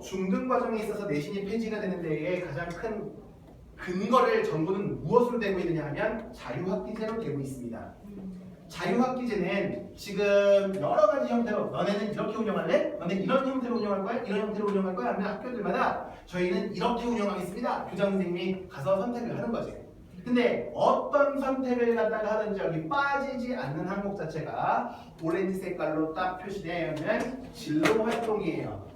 중등 과정에 있어서 내신이 폐지가 되는 데에 가장 큰 근거를 정부는 무엇으로 되고 있느냐 하면 자유학기제로 되고 있습니다. 자유학기제는 지금 여러 가지 형태로 너네는 이렇게 운영할래? 너네 이런 형태로 운영할 거야? 이런 형태로 운영할 거야? 하면 학교들마다 저희는 이렇게 운영하겠습니다. 교장 선생님이 가서 선택을 하는 거지. 근데 어떤 선택을 갖다가 하든지 여기 빠지지 않는 항목 자체가 오렌지 색깔로 딱 표시되어 있는 진로 활동이에요.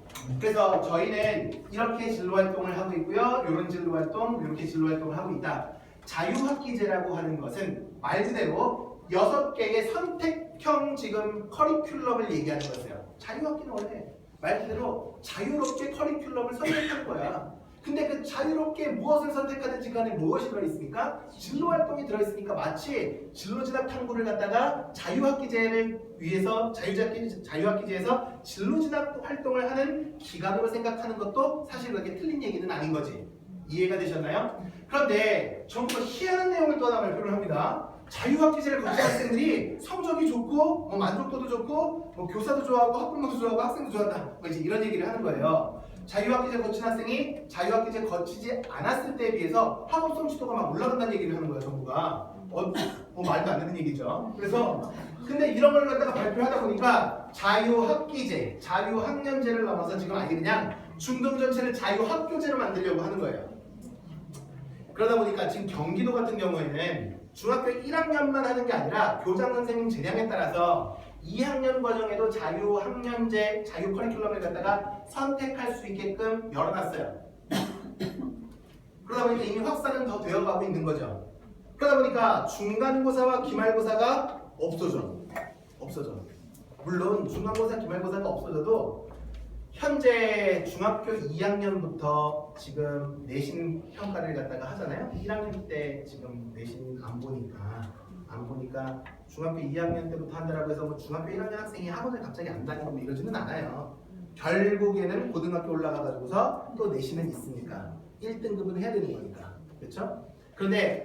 그래서 저희는 이렇게 진로 활동을 하고 있고요. 이런 진로 활동, 이렇게 진로 활동을 하고 있다. 자유학기제라고 하는 것은 말 그대로 여섯 개의 선택형 지금 커리큘럼을 얘기하는 거예요. 자유학기는 원래 말 그대로 자유롭게 커리큘럼을 선택하는 거야. 근데 그 자유롭게 무엇을 선택하든지 간에 무엇이 들어있습니까? 진로 활동이 들어있으니까 마치 진로 진학 탐구를 갖다가 자유학기제를 위해서 자유학기, 자유학기제에서 진로 진학 활동을 하는 기간으로 생각하는 것도 사실 그렇게 틀린 얘기는 아닌 거지. 이해가 되셨나요? 그런데 정부가 희한한 내용을 또 하나 발표를 합니다. 자유학기제를 거친 학생들이 성적이 좋고 뭐 만족도도 좋고 뭐 교사도 좋아하고 학부모도 좋아하고 학생도 좋아한다. 뭐 이제 이런 얘기를 하는 거예요. 자유학기제 거친 학생이 자유학기제 거치지 않았을 때에 비해서 학업 성취도가 막 올라간다는 얘기를 하는 거예요, 정부가. 어, 뭐 말도 안 되는 얘기죠. 그래서 근데 이런 걸 갖다가 발표하다 보니까 자유학기제, 자유학년제를 넘어서 지금 아예 그냥 중등 전체를 자유학교제로 만들려고 하는 거예요. 그러다 보니까 지금 경기도 같은 경우에는 중학교 1학년만 하는 게 아니라 교장 선생님 재량에 따라서 2학년 과정에도 자유학년제, 자유 커리큘럼을 갖다가 선택할 수 있게끔 열어놨어요. 그러다 보니까 이미 확산은 더 되어가고 있는 거죠. 그러다 보니까 중간고사와 기말고사가 없어져. 없어져. 물론 중간고사, 기말고사가 없어져도 현재 중학교 2학년부터 지금 내신 평가를 갖다가 하잖아요. 1학년 때 지금 내신 안 보니까 안 보니까 중학교 2학년 때부터 한다라고 해서 뭐 중학교 1학년 학생이 학원을 갑자기 안 다니고 뭐 이러지는 않아요. 결국에는 고등학교 올라가 가지고서 또 내신은 있으니까 1등급은 해야 되는 거니까. 그렇죠? 그런데